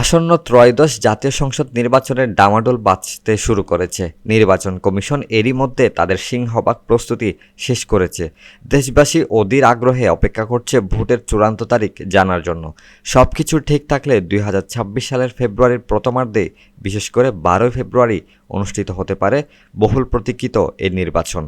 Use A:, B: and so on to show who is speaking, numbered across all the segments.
A: আসন্ন ত্রয়োদশ জাতীয় সংসদ নির্বাচনের ডামাডোল বাঁচতে শুরু করেছে। নির্বাচন কমিশন এরই মধ্যে তাদের সিংহভাগ প্রস্তুতি শেষ করেছে। দেশবাসী অধীর আগ্রহে অপেক্ষা করছে ভোটের চূড়ান্ত তারিখ জানার জন্য। সব কিছু ঠিক থাকলে দুই হাজার ছাব্বিশ সালের ফেব্রুয়ারির প্রথমার্ধে, বিশেষ করে বারোই ফেব্রুয়ারি অনুষ্ঠিত হতে পারে বহুল প্রতীক্ষিত এই নির্বাচন।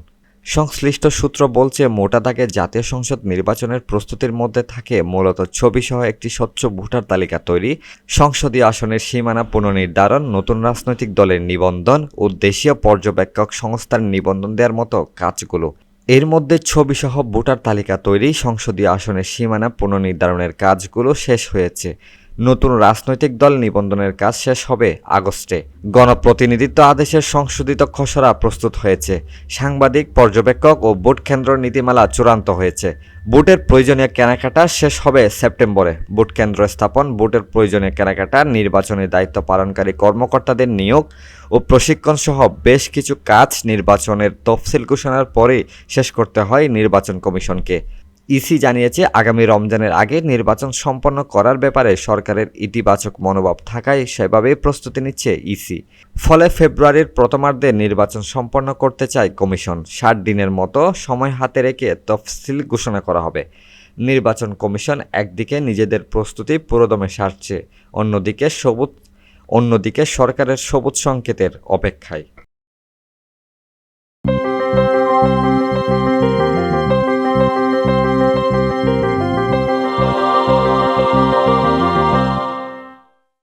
A: সংশ্লিষ্ট সূত্র বলছে, মোটা দাগে জাতীয় সংসদ নির্বাচনের প্রস্তুতির মধ্যে থাকে মূলত ছবিসহ একটি স্বচ্ছ ভোটার তালিকা তৈরি, সংসদীয় আসনের সীমানা পুনর্নির্ধারণ, নতুন রাজনৈতিক দলের নিবন্ধন ও দেশীয় পর্যবেক্ষক সংস্থার নিবন্ধন দেওয়ার মতো কাজগুলো। এর মধ্যে ছবিসহ ভোটার তালিকা তৈরি, সংসদীয় আসনের সীমানা পুনর্নির্ধারণের কাজগুলো শেষ হয়েছে। নতুন রাজনৈতিক দল নিবন্ধনের কাজ শেষ হবে আগস্টে। গণপ্রতিনিধিত্ব আদেশের সংশোধিত খসড়া প্রস্তুত হয়েছে। সাংবাদিক, পর্যবেক্ষক ও ভোট কেন্দ্র নীতিমালা চূড়ান্ত হয়েছে। ভোটের প্রয়োজনীয় কেনাকাটা শেষ হবে সেপ্টেম্বরে। ভোট কেন্দ্র স্থাপন, ভোটের প্রয়োজনীয় কেনাকাটা নির্বাচনের দায়িত্ব পালনকারী কর্মকর্তাদের নিয়োগ ও প্রশিক্ষণ সহ বেশ কিছু কাজ নির্বাচনের তফসিল ঘোষণার পরেই শেষ করতে হয় নির্বাচন কমিশনকে। ইসি জানিয়েছে, আগামী রমজানের আগে নির্বাচন সম্পন্ন করার ব্যাপারে সরকারের ইতিবাচক মনোভাব থাকায় সেভাবেই প্রস্তুতি নিচ্ছে ইসি। ফলে ফেব্রুয়ারির প্রথমার্ধে নির্বাচন সম্পন্ন করতে চায় কমিশন। ষাট দিনের মতো সময় হাতে রেখে তফসিল ঘোষণা করা হবে। নির্বাচন কমিশন একদিকে নিজেদের প্রস্তুতি পুরোদমে সারছে, অন্যদিকে সবুজ, অন্যদিকে সরকারের সবুজ সংকেতের অপেক্ষায়।